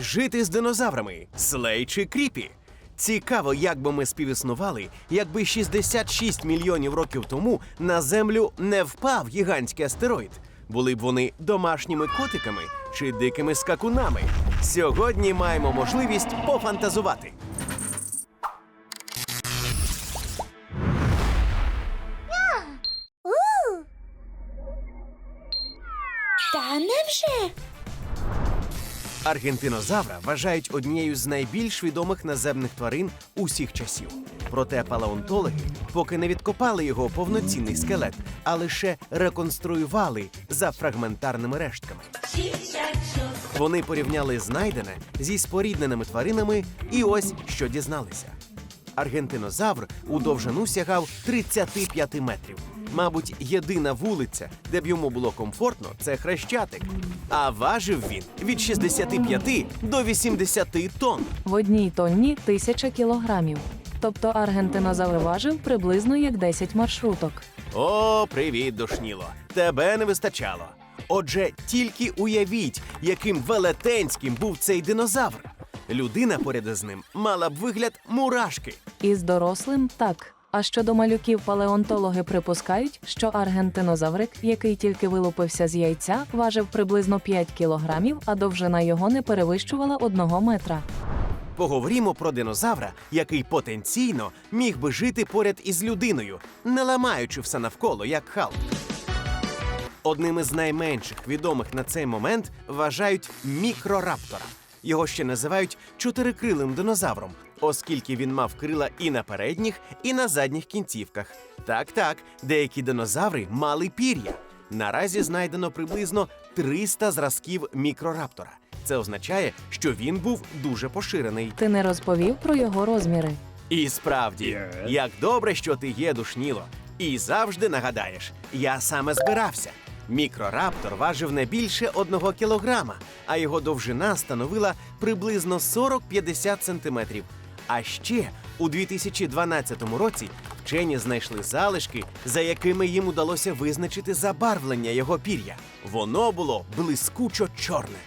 Жити з динозаврами, слей чи кріпі. Цікаво, як би ми співіснували, якби 66 мільйонів років тому на землю не впав гігантський астероїд. Були б вони домашніми котиками чи дикими скакунами. Сьогодні маємо можливість пофантазувати. Аргентинозавра вважають однією з найбільш відомих наземних тварин усіх часів. Проте палеонтологи поки не відкопали його повноцінний скелет, а лише реконструювали за фрагментарними рештками. Вони порівняли знайдене зі спорідненими тваринами, і ось що дізналися. Аргентинозавр у довжину сягав 35 метрів. Мабуть, єдина вулиця, де б йому було комфортно, це хрещатик. А важив він від 65 до 80 тонн. В одній тонні тисяча кілограмів. Тобто аргентинозавр важив приблизно як 10 маршруток. О, привіт, душніло! Тебе не вистачало. Отже, тільки уявіть, яким велетенським був цей динозавр. Людина поряд із ним мала б вигляд мурашки. Із дорослим так. А щодо малюків, палеонтологи припускають, що аргентинозаврик, який тільки вилупився з яйця, важив приблизно 5 кілограмів, а довжина його не перевищувала одного метра. Поговоримо про динозавра, який потенційно міг би жити поряд із людиною, не ламаючи все навколо, як Халк. Одним із найменших відомих на цей момент вважають мікрораптора. Його ще називають чотирикрилим динозавром, оскільки він мав крила і на передніх, і на задніх кінцівках. Так, так, деякі динозаври мали пір'я. Наразі знайдено приблизно 300 зразків мікрораптора. Це означає, що він був дуже поширений. Ти не розповів про його розміри. І справді, як добре, що ти є душніло. І завжди нагадаєш, я саме збирався. Мікрораптор важив не більше одного кілограма, а його довжина становила приблизно 40-50 сантиметрів. А ще у 2012 році вчені знайшли залишки, за якими їм удалося визначити забарвлення його пір'я. Воно було блискучо чорне.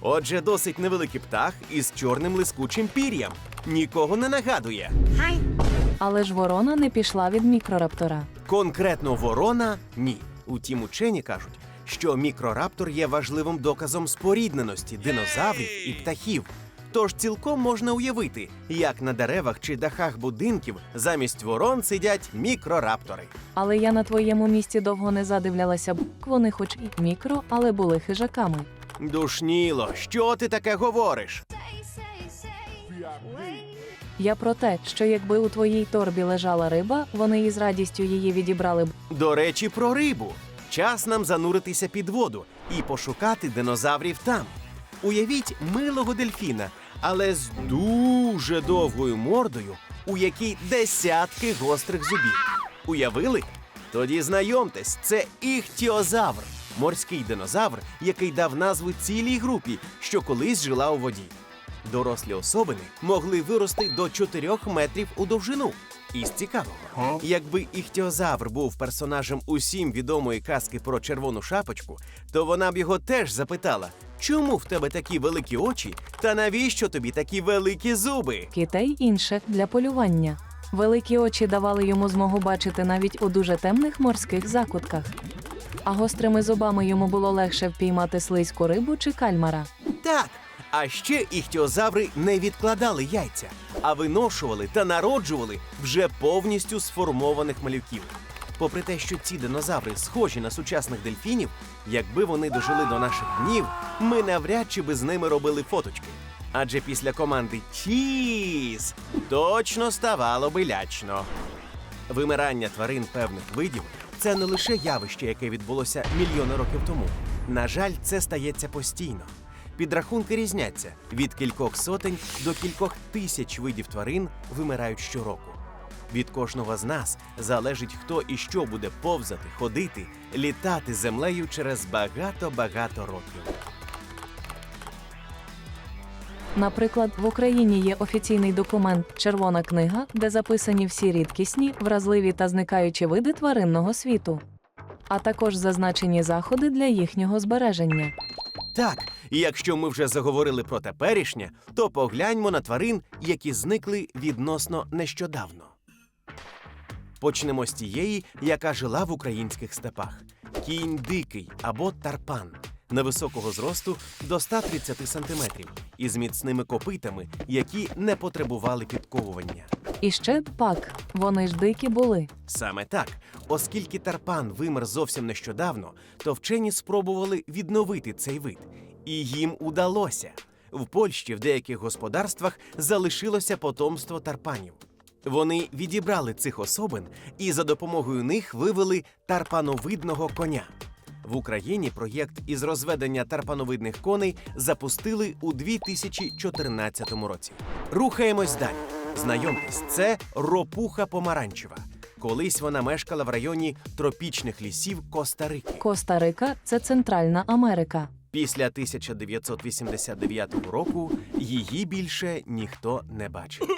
Отже, досить невеликий птах із чорним лискучим пір'ям. Нікого не нагадує. Але ж ворона не пішла від мікрораптора. Конкретно ворона ні. Утім, учені кажуть, що мікрораптор є важливим доказом спорідненості динозаврів і птахів. Тож цілком можна уявити, як на деревах чи дахах будинків замість ворон сидять мікрораптори. Але я на твоєму місці довго не задивлялася б. Вони, хоч і мікро, але були хижаками. Душніло, що ти таке говориш? Я про те, що якби у твоїй торбі лежала риба, вони із радістю її відібрали б. До речі, про рибу. Час нам зануритися під воду і пошукати динозаврів там. Уявіть милого дельфіна, але з дуже довгою мордою, у якій десятки гострих зубів. Уявили? Тоді знайомтесь, це іхтіозавр, морський динозавр, який дав назву цілій групі, що колись жила у воді. Дорослі особини могли вирости до 4 метрів у довжину. Із цікавого, якби іхтіозавр був персонажем усім відомої казки про червону шапочку, то вона б його теж запитала, чому в тебе такі великі очі, та навіщо тобі такі великі зуби? Кітей інше для полювання. Великі очі давали йому змогу бачити навіть у дуже темних морських закутках. А гострими зубами йому було легше впіймати слизьку рибу чи кальмара. Так. А ще іхтіозаври не відкладали яйця, а виношували та народжували вже повністю сформованих малюків. Попри те, що ці динозаври схожі на сучасних дельфінів, якби вони дожили до наших днів, ми навряд чи би з ними робили фоточки. Адже після команди Чіз точно ставало би лячно. Вимирання тварин певних видів це не лише явище, яке відбулося мільйони років тому. На жаль, це стається постійно. Підрахунки різняться від кількох сотень до кількох тисяч видів тварин вимирають щороку. Від кожного з нас залежить, хто і що буде повзати, ходити, літати землею через багато-багато років. Наприклад, в Україні є офіційний документ Червона книга, де записані всі рідкісні, вразливі та зникаючі види тваринного світу, а також зазначені заходи для їхнього збереження. так, і якщо ми вже заговорили про теперішнє, то погляньмо на тварин, які зникли відносно нещодавно. Почнемо з тієї, яка жила в українських степах: кінь дикий або тарпан. Невисокого зросту до 130 сантиметрів із міцними копитами, які не потребували підковування. І ще пак, вони ж дикі були. Саме так, оскільки тарпан вимер зовсім нещодавно, то вчені спробували відновити цей вид, і їм удалося. В Польщі в деяких господарствах залишилося потомство тарпанів. Вони відібрали цих особин і за допомогою них вивели тарпановидного коня. В Україні проєкт із розведення тарпановидних коней запустили у 2014 році. Рухаємось далі. Знайомтесь, це ропуха помаранчева. Колись вона мешкала в районі тропічних лісів Коста-Рики. Коста-Рика це Центральна Америка. Після 1989 року її більше ніхто не бачив.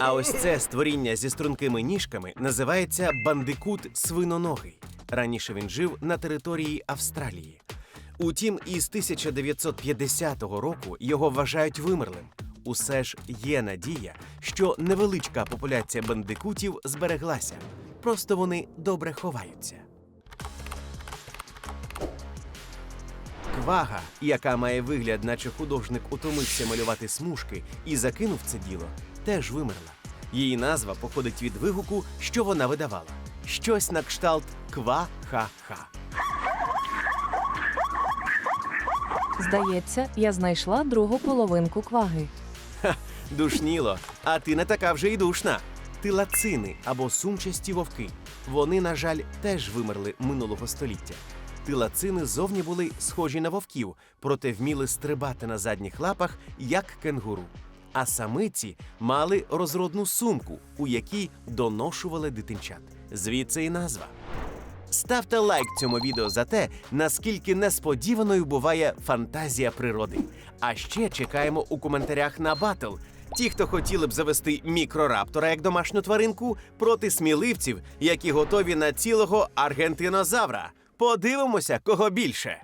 А ось це створіння зі стрункими ніжками називається бандикут свиноногий. Раніше він жив на території Австралії. Утім, із 1950 року його вважають вимерлим. Усе ж є надія, що невеличка популяція бандикутів збереглася. Просто вони добре ховаються. Квага, яка має вигляд, наче художник утомився малювати смужки і закинув це діло, теж вимерла. Її назва походить від вигуку, що вона видавала. Щось на кшталт ква-ха-ха. Здається, я знайшла другу половинку кваги. Душніло, а ти не така вже й душна. Тилацини або сумчасті вовки. Вони, на жаль, теж вимерли минулого століття. Тилацини зовні були схожі на вовків, проте вміли стрибати на задніх лапах, як кенгуру. А самиці мали розродну сумку, у якій доношували дитинчат. Звідси і назва. Ставте лайк цьому відео за те, наскільки несподіваною буває фантазія природи. А ще чекаємо у коментарях на батл. Ті, хто хотіли б завести мікрораптора як домашню тваринку, проти сміливців, які готові на цілого аргентинозавра. Подивимося, кого більше.